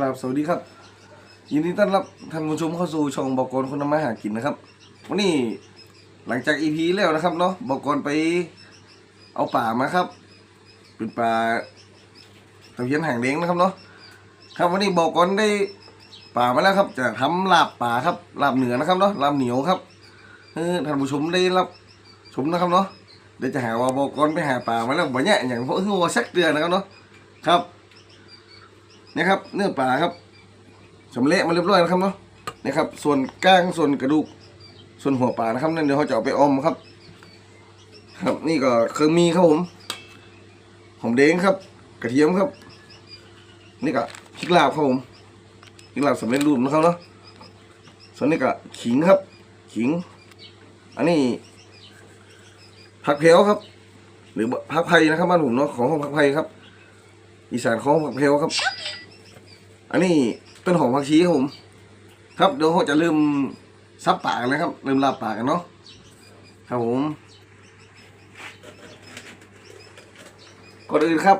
กราบสวัสดีครับ ยินดีต้อนรับท่านผู้ชมเข้าสู่ช่องบอกรคนทำมาหากินนะครับ วันนี้หลังจากอีพีแล้วนะครับเนาะบอกรไปเอาป่ามาครับ เป็นป่าตะเพียนหางเล้งนะครับเนาะครับวันนี้บอกรได้ป่ามาแล้วครับ จะทำลาบป่าครับลาบเหนือนะครับเนาะลาบเหนียวครับเออท่านผู้ชมได้รับชมนะครับเนาะเดี๋ยวจะหาว่าบอกรไปหาป่ามาแล้วบ่เนี่ยอย่างพราะหัวสักเดือนนะครับเนาะครับ นี่ครับ เนื้อปลาครับสำเละมาเรียบร้อยนะครับเนาะนี่ครับ ส่วนก้างส่วนกระดูก ส่วนหัวปลานะครับนั่นเดี๋ยวเขาจะเอาไปอมครับ ครับนี่ก็เครื่องมีครับผมหอมแดงครับ กระเทียมครับ นี่ก็พริกลาบครับผมพริกลาบสำเร็จรูปนะครับเนาะส่วนนี้ก็ขิงครับ ขิง อันนี้ผักเพลวครับ หรือผักไผ่นะครับบ้านผมเนาะของห้องผักไผ่ครับ อีสานของผักเพลวครับ อันนี้ต้นหอมผักชีครับผม ครับเดี๋ยวเราจะเริ่มซับปากกันเลยครับเริ่มลาบปากกันเนาะครับผมก่อนอื่นครับ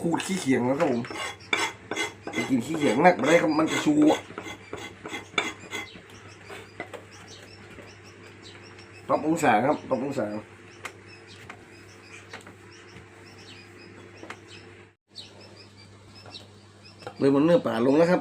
ขูดขี้เขียงนะครับผมกินขี้เขียงนักไม่ได้ครับมันจะชูอะปรับองศาครับปรับองศา เลยบนเนื้อป่าลงแล้วครับ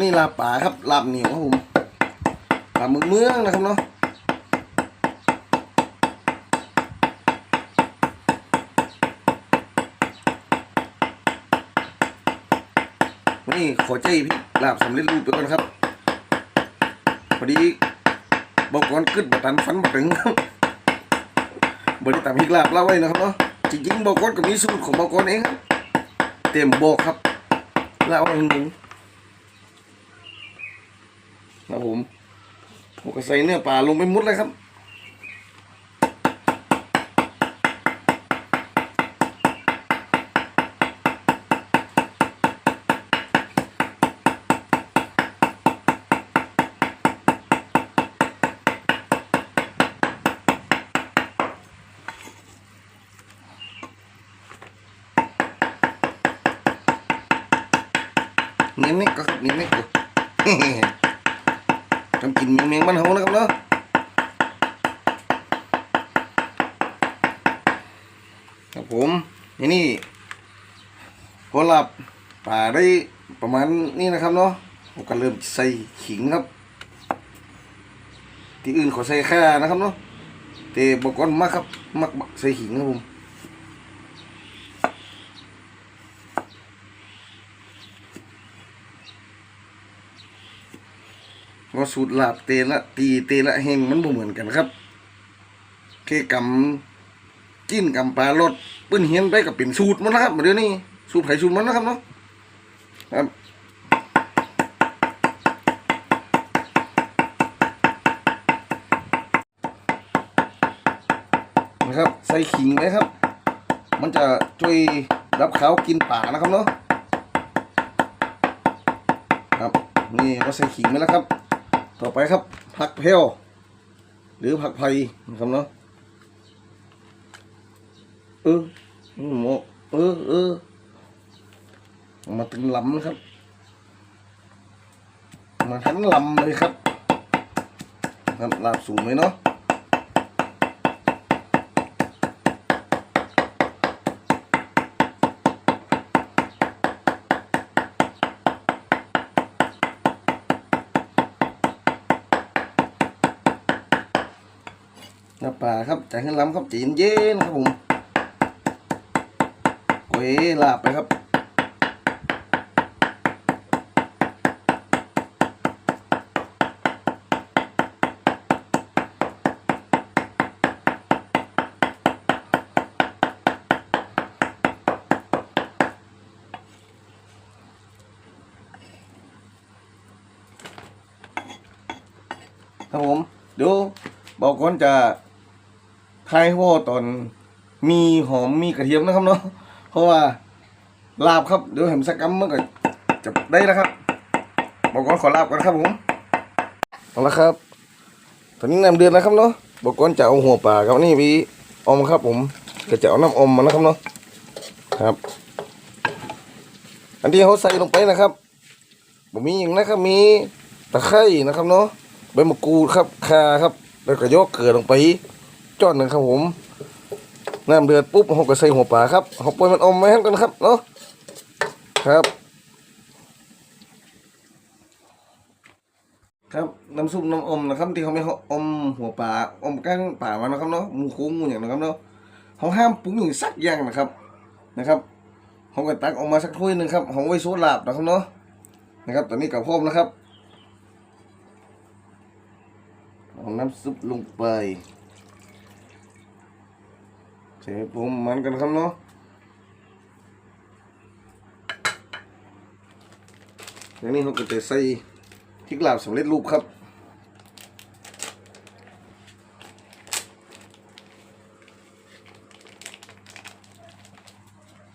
นี่ลาบป่าครับลาบเหนียวครับผมลาบเมืองเมืองนะครับเนาะวันนี้ขอใจพี่ลาบสำเร็จรูปไปก่อนครับพอดีบอกก่อนกึดบัตันฟันบัตึงครับบริตามพริกลาบเล่าไว้นะครับเนาะจริงๆบอกก่อนก็มีสูตรของบอกก่อนเองครับเต็มบอกครับเล่าให้หนึ่ง ครับผมผมก็ใส่เนื้อปลาลงไปมุดเลยครับเนี้ยเทำกินเมียงเมียงบ้านเฮานะครับเนาะครับผมนี่นี่พอหลับป่าได้ประมาณนี้นะครับเนาะผมก็เริ่มใส่ขิงครับ ที่อื่นขาใส่ข่านะครับเนาะแต่บอกก่อนมากครับมักใส่ขิงครับผม ว่าสูตรลาบเตละตีเตละเฮงมันบ่เหมือนกันครับแค่กำจิ้นกำปลารสปื้นเฮียนไปกับเป็นสูตรมันนะครับเดี๋ยวนี้สูตรไผ่สูตรมันนะครับเนาะครับนะครับ ใส่ขิงไหมครับ มันจะช่วยรับเขากินป่านะครับเนาะครับ นี่เราใส่ขิงไหมแล้วครับ ต่อไปครับ ผักเพลหรือผักไผ่นะครับเนาะเอออืมเออเออเอามาตึงลำนะครับ มาทั้งลำเลยครับครับลาบสูงเลยเนาะาครับใจขึ้นลำครับใจเย็นครับผมโอ้ยลาบไปครับครับผมเดี๋ยวบอกก่อนจะ ทายหัวตอนมีหอมมีกระเทียมนะครับเนาะเพราะว่าลาบครับเดี๋ยวเห็นสักกำเมื่อก่อนจะได้แล้วครับบอกก่อนขอลาบก่อนครับผมเอาละครับ ตอนนี้น้ำเดือดแล้วครับเนาะบอกก่อนจะเอาหัวปลาครับนี่พี่อมครับผมก็จะเอาน้ำอมมานะครับเนาะครับ อันที่เขาใส่ลงไปนะครับผมมีอย่างนะครับมีตะไคร้นะครับเนาะใบมะกรูดครับข่าครับ แล้วก็ยกเกลือลงไป จอดหนึ่งครับผมน้ำเดือดปุ๊บเราก็ใส่หัวปลาครับเราปล่อยมันอมไว้ให้กันครับเนาะครับ ครับน้ำซุปน้ำอมนะครับที่เขาไม่เขาอมหัวปลาอมก้างป่ามานะครับเนาะหมูคุ้งหมูอย่างนะครับเนาะเขาห้ามปรุงอย่างสักอย่างนะครับนะครับเขาก็ตักออกมาสักถ้วยหนึ่งครับของไว้โซดลาบนะครับเนาะนะครับตอนนี้กับพร้อมนะครับเอาน้ำซุปลงไป ส่ปรุงมันกันครับเนาะแล้วนี่เขาก็จะใส่พริกลาบสำเร็จรูปครับ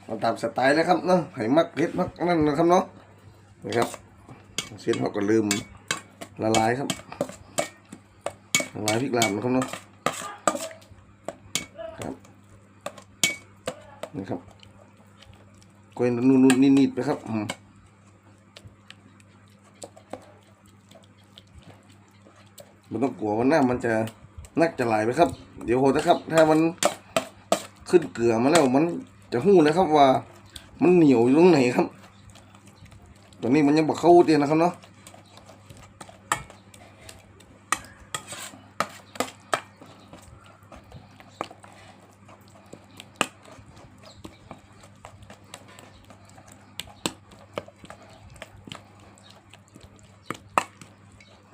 เอาตามสไตล์นะครับเนาะไผ่มักเผ็ดมักนั่นนะครับเนาะนะครับเส้นเขาก็ลืมละลายครับละลายพริกลาบนะครับเนาะครับ นี่ครับกล้วยนุ่นๆนิดๆไปครับอืมมันต้องกลัวว่าหน้ามันจะนักจะไหลไปครับ เดี๋ยวโหนะครับ ถ้ามันขึ้นเกลือมาแล้วมันจะหู้นะครับว่า มันเหนียวอยู่ตรงไหนครับ ตอนนี้มันยังบอกเข้าเตียนะครับเนาะ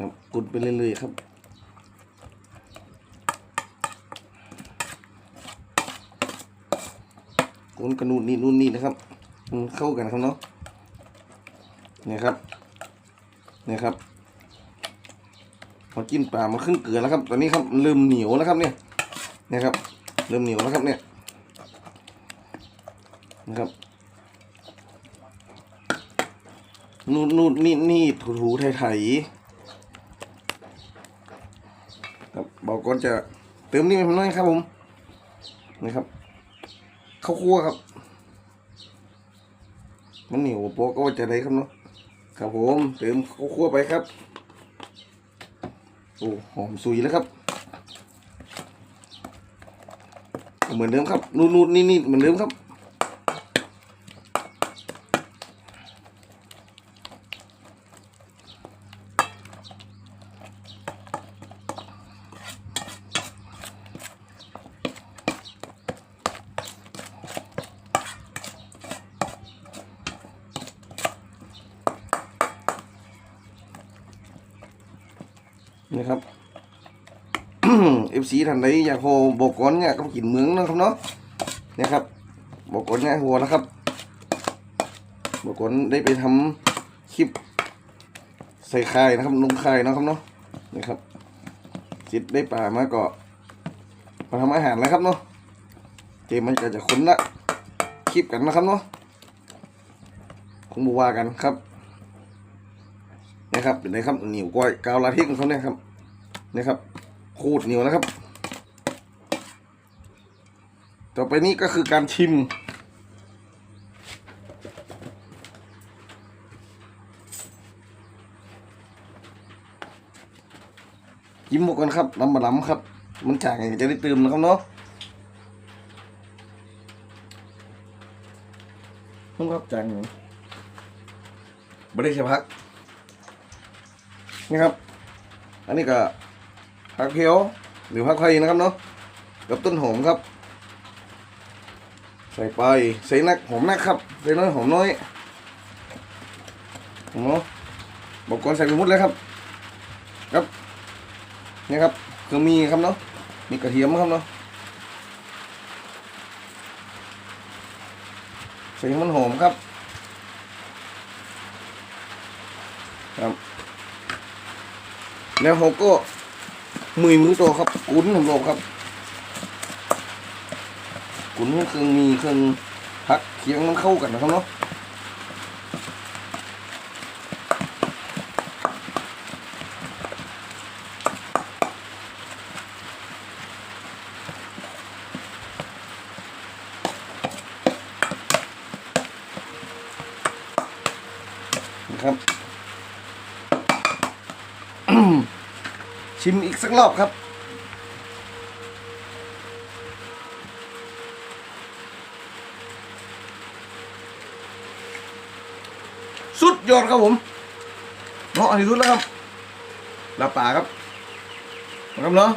ครับกดไปเรื่อยๆครับกุนกระนูนนี่นู่นนี่นะครับมันเข้ากันครับเนาะเนี่ยครับเนี่ยครับพอกินปลามันขึ้นเกลือแล้วครับ ตอนนี้ครับเริ่มเหนียวแล้วครับเนี่ยเนี่ยครับ เริ่มเหนียวแล้วครับเนี่ยนะครับนู่นนู่นนี่นี่ถูถูไทยไทยๆครั บอกก่อนจะเติมนี่ไปหน่อยครับผมนะครับข้าวคั่วครับ มันเหนียวโป๊ก็จะได้ครับเนาะครับผมเติมข้าวคั่วไปครับโอ้หอมสุยแล้วครับ เหมือนเดิมครับนูนๆนี่ๆเหมือนเดิมครับ นี่ครับเอฟซีท่านใดอยากโฮบอกก่อนเนี่ยก็กินเมืองนะครับเนาะเนี่ยครับบอกก่อนเนี่ยหัวนะครับบอกก่อนได้ไปทำคลิปใส่ไข่นะครับลงไข่นะครับเนาะนี่ครับจิตได้ป่ามาก็มาทำอาหารแล้วครับเนาะเกมมันก็จะคุ้นละคลิปกันนะครับเนาะคงบูว่ากันครับนะครับเป็นไงครับเหนียวกว่ากาวลาทิกของเขาเนี่ยครับ นะครับโคตรเหนียวนะครับ ต่อไปนี้ก็คือการชิม ยิ้มหมดกันครับลำบะล้ำครับ มันจางอย่างจะได้เติมนะครับเนาะต้องครับจางอย่างไม่ได้ใช้พักนี่ครับ อันนี้ก็ ผักเขียวหรือผักไผ่นะครับเนาะกับต้นหอมครับ ใส่ไปใส่นักหอมนักครับใส่น้อยหอมน้อยเนาะบอกก่อนใส่ไปหมดเลยครับ ครับนี่ครับคือมีครับเนาะมีกระเทียมครับเนาะใส่มันหอมครับครับแล้วเราก็ มือมือโตครับกุนผมโลครับกุนเครื่องมีเครื่องพักเคียงมันเข้ากันนะครับเนาะนะครับ ชิมอีกสักรอบครับ สุดยอดครับผมเนาะอันนี้สุดแล้วครับลาป่าครับนะครับเนาะ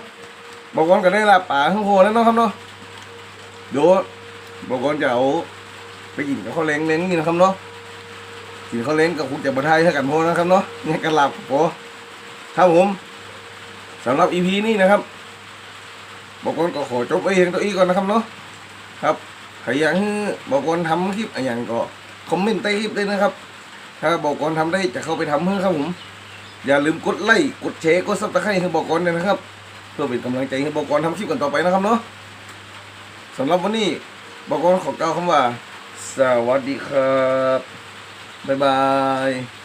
บอกก่อนกันได้ลาป่าข้างโคแล้วเนาะครับเนาะเดี๋ยวบอกก่อนจะเอาไปกินกับข้าวเล้งเล้งนี่นะครับเนาะกินข้าวเล้งกับคุณจะบะไทยเท่ากันโพนะครับเนาะเนี่ยกันลาบโพครับผม สำหรับอีพีนี้นะครับบอกก่อนก็ขอจบไว้เพียงตัวอีก่อนนะครับเนาะครับใครอยากให้บอกก่อนทำคลิปอะไรอย่างก็คอมเมนต์ใต้คลิปเลยนะครับ ถ้าบอกก่อนทำได้จะเข้าไปทำเพื่อครับผมอย่าลืมกดไลค์กดแชร์กดซับสไครต์ให้บอกก่อนด้วยนะครับ เพื่อเป็นกำลังใจให้บอกก่อนทำคลิปกันต่อไปนะครับเนาะสำหรับวันนี้บอกก่อนขอกล่าวคำว่า สวัสดีครับบ๊ายบาย